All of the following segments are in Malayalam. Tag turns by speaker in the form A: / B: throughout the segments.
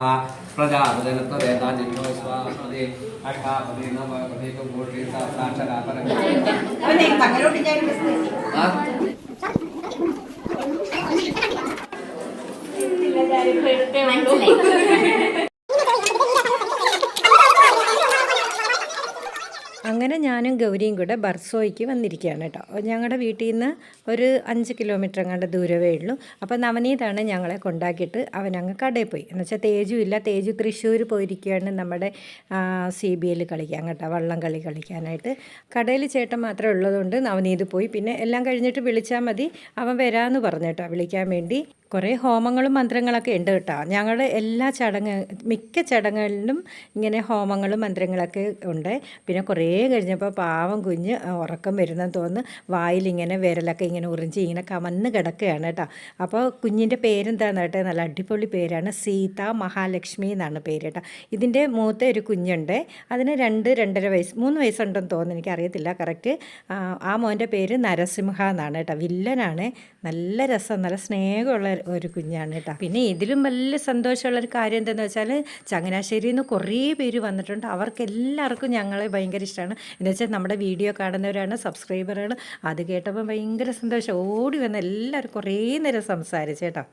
A: प्रजापतिरत्न वेदा जिन्नो स्वापदे अष्टापदे नवपदे
B: तो गोत्री सा
A: साक्षरा पर अरे पकड़ो डिजाइन किसने हां పెడితే వాళ్ళు
C: അങ്ങനെ ഞാനും ഗൗരിയും കൂടെ ബർസോയ്ക്ക് വന്നിരിക്കുകയാണ് കേട്ടോ. ഞങ്ങളുടെ വീട്ടിൽ നിന്ന് ഒരു അഞ്ച് കിലോമീറ്റർ അങ്ങോട്ട് ദൂരമേ ഉള്ളൂ. അപ്പോൾ നവനീതാണ് ഞങ്ങളെ കൊണ്ടാക്കിയിട്ട് അവൻ അങ്ങ് കടയിൽ പോയി എന്നുവെച്ചാൽ തേജു ഇല്ല. തേജു തൃശ്ശൂർ പോയിരിക്കുകയാണ് നമ്മുടെ സി ബി എൽ കളിക്കാൻ കേട്ടോ. വള്ളം കളി കളിക്കാനായിട്ട്. കടയിൽ ചേട്ടൻ മാത്രമേ ഉള്ളതുകൊണ്ട് നവനീത് പോയി. പിന്നെ എല്ലാം കഴിഞ്ഞിട്ട് വിളിച്ചാൽ മതി. അവൻ വരാമെന്ന് പറഞ്ഞു കേട്ടോ. വിളിക്കാൻ വേണ്ടി. കുറേ ഹോമങ്ങളും മന്ത്രങ്ങളൊക്കെ ഉണ്ട് കേട്ടോ. ഞങ്ങളുടെ എല്ലാ ചടങ്ങ് മിക്ക ചടങ്ങുകളിലും ഇങ്ങനെ ഹോമങ്ങളും മന്ത്രങ്ങളൊക്കെ ഉണ്ട്. പിന്നെ കുറേ കഴിഞ്ഞപ്പോൾ പാവം കുഞ്ഞ് ഉറക്കം വരുന്നെന്ന് തോന്നുന്നു. വായിലിങ്ങനെ വിരലൊക്കെ ഇങ്ങനെ ഉറിഞ്ചി ഇങ്ങനെ കമന്ന് കിടക്കുകയാണ് കേട്ടോ. അപ്പോൾ കുഞ്ഞിന്റെ പേരെന്താണെന്ന് കേട്ടോ നല്ല അടിപൊളി പേരാണ് സീത മഹാലക്ഷ്മി എന്നാണ് പേര് കേട്ടോ. ഇതിന്റെ മൂത്ത ഒരു കുഞ്ഞുണ്ട്. അതിന് രണ്ട് രണ്ടര വയസ്സ് മൂന്ന് വയസ്സുണ്ടെന്ന് തോന്നുന്നു. എനിക്ക് എനിക്കറിയത്തില്ല. കറക്റ്റ് ആ മോന്റെ പേര് നരസിംഹ എന്നാണ് കേട്ടോ. വില്ലനാണ്. നല്ല രസം നല്ല സ്നേഹമുള്ള ഒരു കുഞ്ഞാണ് കേട്ടോ. പിന്നെ ഇതിലും വലിയ സന്തോഷമുള്ള ഒരു കാര്യം എന്താണെന്ന് വെച്ചാൽ ചങ്ങനാശ്ശേരിയിൽ നിന്ന് കുറേ പേര് വന്നിട്ടുണ്ട്. അവർക്ക് എല്ലാവർക്കും ഞങ്ങളെ ഭയങ്കര ഇഷ്ടമാണ് എന്ന് വെച്ചാൽ നമ്മുടെ വീഡിയോ കാണുന്നവരാണ് സബ്സ്ക്രൈബറുകൾ അത് കേട്ടപ്പോൾ ഭയങ്കര സന്തോഷം. ഓടി വന്ന് എല്ലാവരും കുറേ നേരം സംസാരിച്ചു കേട്ടോ.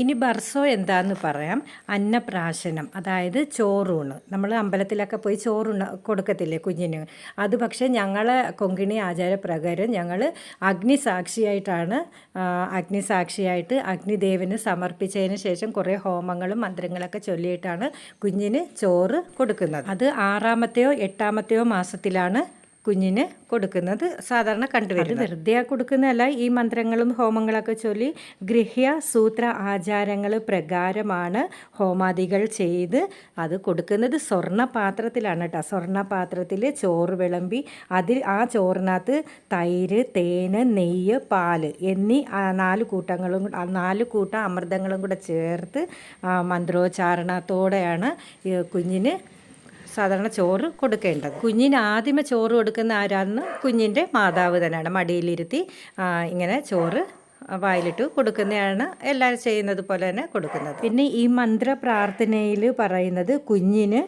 C: ഇനി ബർസോ എന്താന്ന് പറയാം. അന്നപ്രാശനം അതായത് ചോറൂണ്. നമ്മൾ അമ്പലത്തിലൊക്കെ പോയി ചോറൂണ് കൊടുക്കത്തില്ലേ കുഞ്ഞിന്? അത് പക്ഷേ ഞങ്ങളെ കൊങ്കിണി ആചാരപ്രകാരം ഞങ്ങൾ അഗ്നിസാക്ഷിയായിട്ടാണ് അഗ്നിസാക്ഷിയായിട്ട് അഗ്നിദേവന് സമർപ്പിച്ചതിന് ശേഷം കുറേ ഹോമങ്ങളും മന്ത്രങ്ങളൊക്കെ ചൊല്ലിയിട്ടാണ് കുഞ്ഞിന് ചോറ് കൊടുക്കുന്നത്. അത് ആറാമത്തെയോ എട്ടാമത്തെയോ മാസത്തിലാണ് കുഞ്ഞിന് കൊടുക്കുന്നത്. സാധാരണ കണ്ടുവരുന്നത്. വെറുതെ കൊടുക്കുന്നതല്ല ഈ മന്ത്രങ്ങളും ഹോമങ്ങളൊക്കെ ചൊല്ലി ഗൃഹ്യ സൂത്ര ആചാരങ്ങൾ പ്രകാരമാണ് ഹോമാദികൾ ചെയ്ത് അത് കൊടുക്കുന്നത്. സ്വർണ പാത്രത്തിലാണ് കേട്ടോ. സ്വർണ പാത്രത്തിൽ ചോറ് വിളമ്പി അതിൽ ആ ചോറിനകത്ത് തൈര് തേന് നെയ്യ് പാൽ എന്നീ നാല് കൂട്ടങ്ങളും നാല് കൂട്ട അമൃതങ്ങളും കൂടെ ചേർത്ത് മന്ത്രോച്ചാരണത്തോടെയാണ് കുഞ്ഞിന് സാധാരണ ചോറ് കൊടുക്കേണ്ടത്. കുഞ്ഞിന് ആദ്യമേ ചോറ് കൊടുക്കുന്ന ആരാന്ന് കുഞ്ഞിന്റെ മാതാവ് തന്നെയാണ്. മടിയിലിരുത്തി ഇങ്ങനെ ചോറ് വായിലിട്ട് കൊടുക്കുന്നതാണ് എല്ലാവരും ചെയ്യുന്നത് പോലെ തന്നെ കൊടുക്കുന്നത്. പിന്നെ ഈ മന്ത്ര പ്രാർത്ഥനയിൽ പറയുന്നത് കുഞ്ഞിന്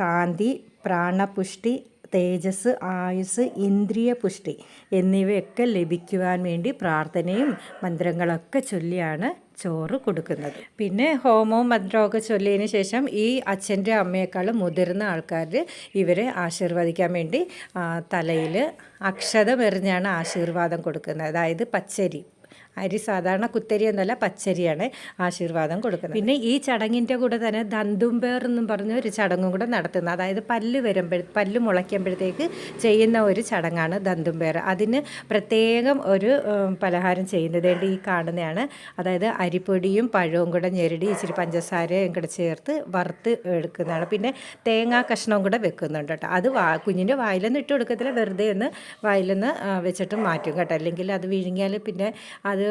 C: കാന്തി പ്രാണപുഷ്ടി തേജസ് ആയുസ് ഇന്ദ്രിയ പുഷ്ടി എന്നിവയൊക്കെ ലഭിക്കുവാൻ വേണ്ടി പ്രാർത്ഥനയും മന്ത്രങ്ങളൊക്കെ ചൊല്ലിയാണ് ചോറ് കൊടുക്കുന്നത്. പിന്നെ ഹോമോ മന്ത്രമൊക്കെ ചൊല്ലിയതിന് ശേഷം ഈ അച്ഛന്റെ അമ്മയെക്കാളും മുതിർന്ന ആൾക്കാർ ഇവരെ ആശീർവദിക്കാൻ വേണ്ടി തലയിൽ അക്ഷതമെറിഞ്ഞാണ് ആശീർവാദം കൊടുക്കുന്നത്. അതായത് പച്ചരി. അരി സാധാരണ കുത്തരി എന്നല്ല പച്ചരിയാണ് ആശീർവാദം കൊടുക്കുന്നത്. പിന്നെ ഈ ചടങ്ങിന്റെ കൂടെ തന്നെ ദന്തുംപേർ എന്നും പറഞ്ഞ ഒരു ചടങ്ങും കൂടെ നടത്തുന്നത് അതായത് പല്ല് വരുമ്പോഴ പല്ല് മുളയ്ക്കുമ്പോഴത്തേക്ക് ചെയ്യുന്ന ഒരു ചടങ്ങാണ് ദന്തുംപേർ അതിന് പ്രത്യേകം ഒരു പലഹാരം ചെയ്യുന്നത് വേണ്ടി ഈ കാണുന്നതാണ്. അതായത് അരിപ്പൊടിയും പഴവും കൂടെ ഞെരടി ഇച്ചിരി പഞ്ചസാരയും കൂടെ ചേർത്ത് വറുത്ത് എടുക്കുന്നതാണ്. പിന്നെ തേങ്ങാ കഷ്ണവും കൂടെ വെക്കുന്നുണ്ട് കേട്ടോ. അത് വാ കുഞ്ഞിന്റെ വായിലൊന്നും ഇട്ട് കൊടുക്കത്തില്ല. വെറുതെ ഒന്ന് വായിലൊന്ന് വെച്ചിട്ട് മാറ്റും കേട്ടോ. അല്ലെങ്കിൽ അത് വിഴുങ്ങിയാൽ പിന്നെ അത്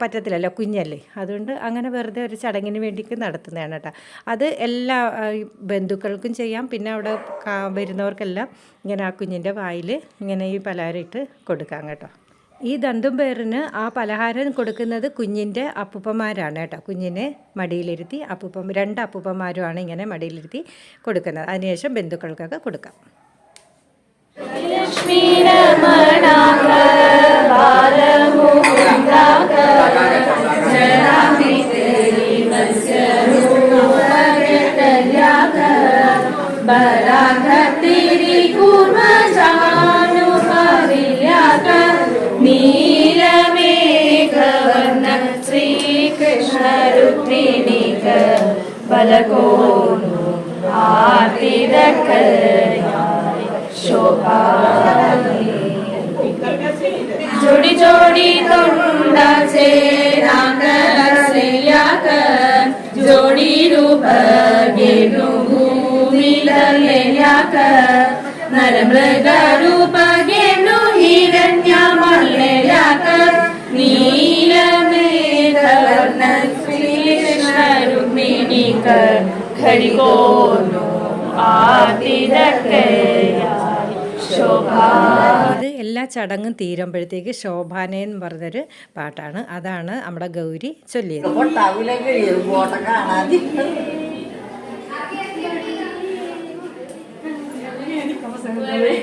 C: പറ്റത്തില്ലല്ലോ കുഞ്ഞല്ലേ. അതുകൊണ്ട് അങ്ങനെ വെറുതെ ഒരു ചടങ്ങിന് വേണ്ടിക്ക് നടത്തുന്നതാണ് കേട്ടോ. അത് എല്ലാ ബന്ധുക്കൾക്കും ചെയ്യാം. പിന്നെ അവിടെ വരുന്നവർക്കെല്ലാം ഇങ്ങനെ ആ കുഞ്ഞിന്റെ വായിൽ ഇങ്ങനെ ഈ പലഹാരം ഇട്ട് കൊടുക്കാം കേട്ടോ. ഈ ദന്തും പേരിന് ആ പലഹാരം കൊടുക്കുന്നത് കുഞ്ഞിന്റെ അപ്പൂപ്പന്മാരാണ് കേട്ടോ. കുഞ്ഞിനെ മടിയിലിരുത്തി അപ്പൂപ്പൻ രണ്ട് അപ്പൂപ്പന്മാരുമാണ് ഇങ്ങനെ മടിയിലിരുത്തി കൊടുക്കുന്നത്. അതിനുശേഷം ബന്ധുക്കൾക്കൊക്കെ കൊടുക്കാം.
D: तेरी തിരി കുർമചാനുഹരിയാക നീലമേഘവർണ ശ്രീകൃഷ്ണ രുക്മിണിക ബലകോണു ആർത്തിരക്കൽ ശോഭാ ജോടി ജോടി തൊണ്ട ചേരാക ശ്രീയാക ജോടി രൂപ ഗേനു ಕಲ್ಯಾಕ ನರಮೃಗ ರೂಪಗೆನು ಹಿರಣ್ಯ
C: ഇത് എല്ലാ ചടങ്ങും തീരുമ്പോഴത്തേക്ക് ശോഭാനെ എന്ന് പറഞ്ഞൊരു പാട്ടാണ്. അതാണ് നമ്മുടെ ഗൗരി ചൊല്ലിയത്.
B: കാണാതി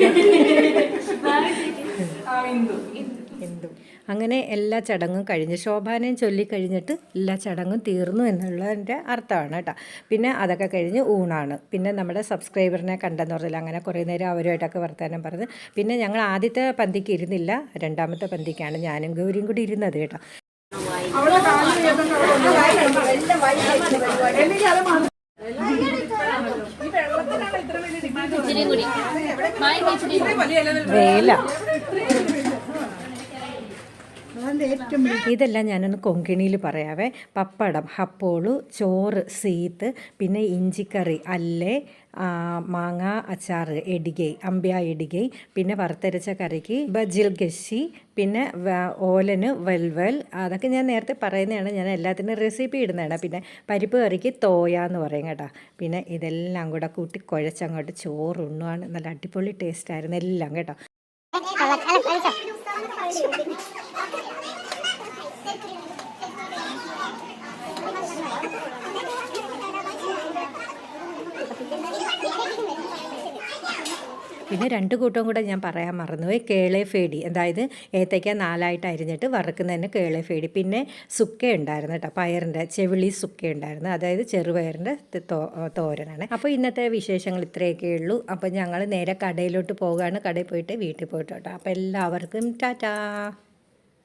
C: അങ്ങനെ എല്ലാ ചടങ്ങും കഴിഞ്ഞ് ശോഭാനയും ചൊല്ലിക്കഴിഞ്ഞിട്ട് എല്ലാ ചടങ്ങും തീർന്നു എന്നുള്ളതിന്റെ അർത്ഥമാണ് കേട്ടോ. പിന്നെ അതൊക്കെ കഴിഞ്ഞ് ഊണാണ്. പിന്നെ നമ്മുടെ സബ്സ്ക്രൈബറിനെ കണ്ടെന്ന് പറഞ്ഞില്ല. അങ്ങനെ കുറേ നേരം അവരുമായിട്ടൊക്കെ വർത്തമാനം പറഞ്ഞ്. പിന്നെ ഞങ്ങൾ ആദ്യത്തെ പന്തിക്ക് ഇരുന്നില്ല. രണ്ടാമത്തെ പന്തിക്കാണ് ഞാനും ഗൗരിയും കൂടി ഇരുന്നത് കേട്ടോ. വേല. ഇതെല്ലാം ഞാനൊന്ന് കൊങ്കിണിയിൽ പറയാവേ പപ്പടം ഹപ്പോളു ചോറ് സീത്ത് പിന്നെ ഇഞ്ചിക്കറി അല്ലേ മാങ്ങ അച്ചാർ എടികൈ അമ്പ്യ എടികൈ പിന്നെ വറുത്തരച്ച കറിക്ക് ബജിൽ ഗശി പിന്നെ ഓലന് വെൽവൽ അതൊക്കെ ഞാൻ നേരത്തെ പറയുന്നതാണ് ഞാൻ എല്ലാത്തിനും റെസിപ്പി ഇടുന്നതാണ് പിന്നെ പരിപ്പ് കറിക്ക് തോയ എന്ന് പറയും കേട്ടോ പിന്നെ ഇതെല്ലാം കൂടെ കൂട്ടി കുഴച്ചങ്ങോട്ട് ചോറ് ഉണ്ണുവാണ് നല്ല അടിപൊളി ടേസ്റ്റ് ആയിരുന്നു എല്ലാം കേട്ടോ പിന്നെ രണ്ട് കൂട്ടം കൂടെ ഞാൻ പറയാൻ മറന്നുപോയി കേളെ ഫേടി. അതായത് ഏത്തയ്ക്ക നാലായിട്ട് അരിഞ്ഞിട്ട് വറുക്കുന്നതിന് കേളെ ഫേടി. പിന്നെ സുക്ക ഉണ്ടായിരുന്നു കേട്ടോ പയറിന്റെ ചെവിളി സുക്ക ഉണ്ടായിരുന്നു. അതായത് ചെറുപയറിന്റെ തോരനാണ്. അപ്പോൾ ഇന്നത്തെ വിശേഷങ്ങൾ ഇത്രയൊക്കെ ഉള്ളൂ. അപ്പോൾ ഞങ്ങൾ നേരെ കടയിലോട്ട് പോവുകയാണ് കടയിൽ പോയിട്ട് വീട്ടിൽ പോയിട്ട് കേട്ടോ. അപ്പോൾ എല്ലാവർക്കും ടാറ്റാ.